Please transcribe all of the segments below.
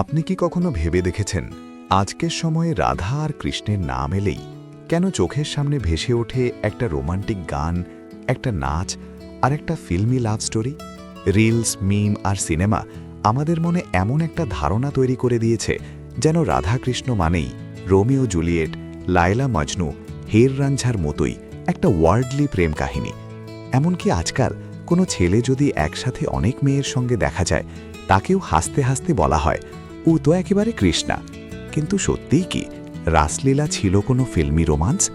আপনি কি কখনো ভেবে দেখেছেন, আজকের সময়ে রাধা আর কৃষ্ণের নাম এলেই কেন চোখের সামনে ভেসে ওঠে একটা রোমান্টিক গান, একটা নাচ আর একটা filmy love story? Reels, meme আর সিনেমা আমাদের মনে এমন একটা ধারণা তৈরি করে দিয়েছে, যেন রাধাকৃষ্ণ মানেই রোমিও জুলিয়েট, লায়লা মজনু, হের রাঞ্ঝার মতোই একটা ওয়ার্ল্ডলি প্রেম কাহিনী। এমনকি আজকাল কোনো ছেলে যদি একসাথে অনেক মেয়ের সঙ্গে দেখা যায়, তাকেও হাসতে হাসতে বলা হয় ও তো একেবারে কৃষ্ণা। কিন্তু সত্যিই কি রাসলীলা ছিল কোনো ফিল্মি রোমান্স?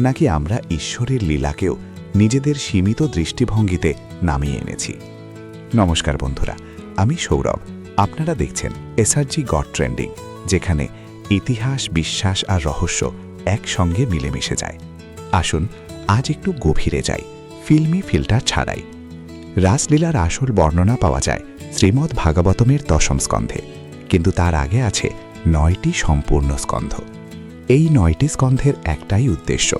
নাকি আমরা ঈশ্বরের লীলাকেও নিজেদের সীমিত দৃষ্টিভঙ্গিতে নামিয়ে এনেছি? নমস্কার বন্ধুরা, আমি সৌরভ। আপনারা দেখছেন এসআরজি গড ট্রেন্ডিং, যেখানে ইতিহাস, বিশ্বাস আর রহস্য একসঙ্গে মিলেমিশে যায়। আসুন, আজ একটু গভীরে যাই, ফিল্মি ফিল্টার ছাড়াই। রাসলীলার আসল বর্ণনা পাওয়া যায় শ্রীমদ্ ভাগবতমের দশম স্কন্ধে। কিন্তু তার আগে আছে নয়টি সম্পূর্ণ স্কন্ধ। এই নয়টি স্কন্ধের একটাই উদ্দেশ্য,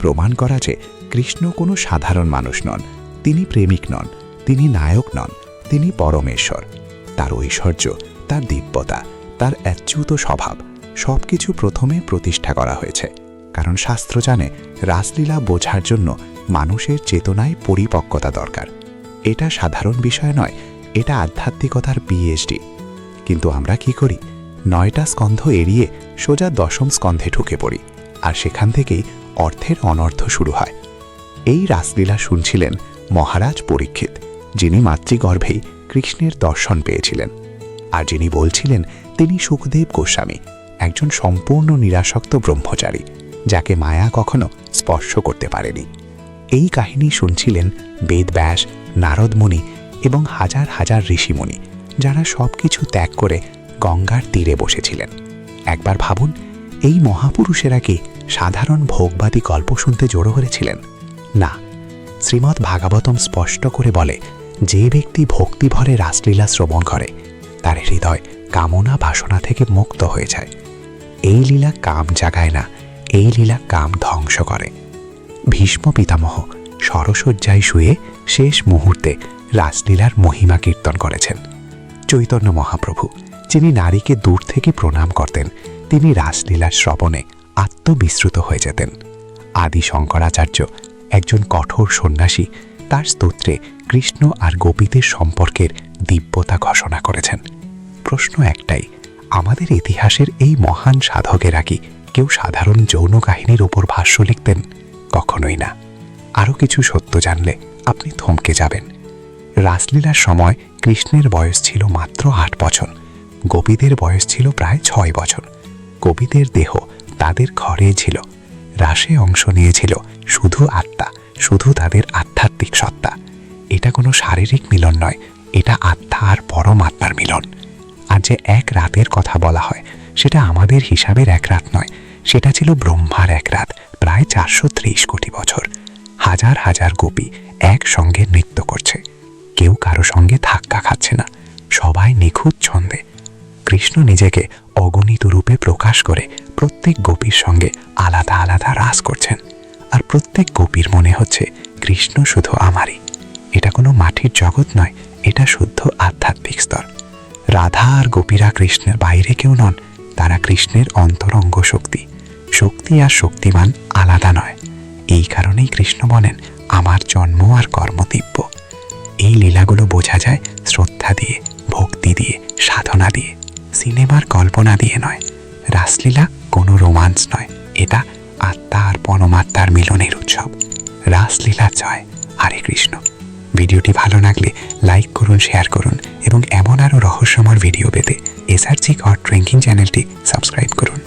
প্রমাণ করা যে কৃষ্ণ কোনো সাধারণ মানুষ নন, তিনি প্রেমিক নন, তিনি নায়ক নন, তিনি পরমেশ্বর। তার ঐশ্বর্য, তার দিব্যতা, তার অ্যাচ্যুত স্বভাব সব কিছু প্রথমে প্রতিষ্ঠা করা হয়েছে। কারণ শাস্ত্র জানে রাসলীলা বোঝার জন্য মানুষের চেতনায় পরিপক্কতা দরকার। এটা সাধারণ বিষয় নয়, এটা আধ্যাত্মিকতার পিএইচডি কিন্তু আমরা কি করি? নয়টা স্কন্ধ এড়িয়ে সোজা দশম স্কন্ধে ঢুকে পড়ি, আর সেখান থেকেই অর্থের অনর্থ শুরু হয়। এই রাসলীলা শুনছিলেন মহারাজ পরীক্ষিত, যিনি মাতৃগর্ভেই কৃষ্ণের দর্শন পেয়েছিলেন। আর যিনি বলছিলেন, তিনি সুখদেব গোস্বামী, একজন সম্পূর্ণ নিরাসক্ত ব্রহ্মচারী, যাকে মায়া কখনো স্পর্শ করতে পারেনি। এই কাহিনী শুনছিলেন বেদব্যাস, নারদমণি এবং হাজার হাজার ঋষিমুনি যারা সব কিছু ত্যাগ করে গঙ্গার তীরে বসেছিলেন। একবার ভাবুন, এই মহাপুরুষেরা কি সাধারণ ভোগবাদী গল্প শুনতে জড়ো হয়েছিলেন না শ্রীমদ্ ভাগবতম স্পষ্ট করে বলে, যে ব্যক্তি ভক্তিভরে রাসলীলা শ্রবণ করে, তার হৃদয় কামনা বাসনা থেকে মুক্ত হয়ে যায়। এই লীলা কাম জাগায় না, এই লীলা কাম ধ্বংস করে। ভীষ্ম পিতামহ সরসজ্জায় শুয়ে শেষ মুহূর্তে রাসলীলার মহিমা কীর্তন করেছেন। চৈতন্য মহাপ্রভু, যিনি নারীকে দূর থেকে প্রণাম করতেন, তিনি রাসলীলার শ্রবণে আত্মবিশ্রুত হয়ে যেতেন। আদি শঙ্করাচার্য, একজন কঠোর সন্ন্যাসী, তার স্তোত্রে কৃষ্ণ আর গোপীদের সম্পর্কের দিব্যতা ঘোষণা করেছেন। প্রশ্ন একটাই, আমাদের ইতিহাসের এই মহান সাধকেরা কি কেউ সাধারণ যৌন কাহিনীর ওপর ভাষ্য লিখতেন? কখনোই না। আরও কিছু সত্য জানলে আপনি থমকে যাবেন। রাসলীলার সময় কৃষ্ণের বয়স ছিল মাত্র আট বছর। গোপীদের বয়স ছিল প্রায় ছয় বছর। কবিদের দেহ তাদের ঘরে ছিল। রাসে অংশ নিয়েছিল, শুধু আত্মা, শুধু তাদের আধ্যাত্মিক সত্তা। এটা কোনো শারীরিক মিলন নয়, এটা আত্মা আর পরমাত্মার মিলন। আর যে এক রাতের কথা বলা হয়, সেটা আমাদের হিসাবের এক রাত নয়, সেটা ছিল ব্রহ্মার এক রাত, প্রায় চারশো ত্রিশ কোটি বছর। হাজার হাজার গোপী একসঙ্গে নৃত্য করছে। কেউ কারও সঙ্গে ধাক্কা খাচ্ছে না। সবাই নিখুঁত ছন্দে। কৃষ্ণ নিজেকে অগণিত রূপে প্রকাশ করে প্রত্যেক গোপীর সঙ্গে আলাদা আলাদা রাস করছেন। আর প্রত্যেক গোপীর মনে হচ্ছে কৃষ্ণ শুধু আমারই। এটা কোনো মাটির জগৎ নয়, এটা শুদ্ধ আধ্যাত্মিক স্তর। রাধা আর গোপীরা কৃষ্ণের বাইরে কেউ নন, তারা কৃষ্ণের অন্তরঙ্গ শক্তি। শক্তি আর শক্তিমান আলাদা নয়। এই কারণেই কৃষ্ণ বলেন, আমার জন্ম আর কর্ম দিব্য এই লীলাগুলো বোঝা যায় শ্রদ্ধা দিয়ে, ভক্তি দিয়ে, সাধনা দিয়ে, সিনেমার কল্পনা দিয়ে নয়। রাসলীলা কোনো রোমান্স নয়, এটা আত্মা আর পরমাত্মার মিলনের উৎসব। রাসলীলা জয়, হরে কৃষ্ণ। ভিডিওটি ভালো লাগলে লাইক করুন, শেয়ার করুন এবং এমন আরও রহস্যময় ভিডিও পেতে এসআরজি গড ট্রেঙ্কিং চ্যানেলটি সাবস্ক্রাইব করুন।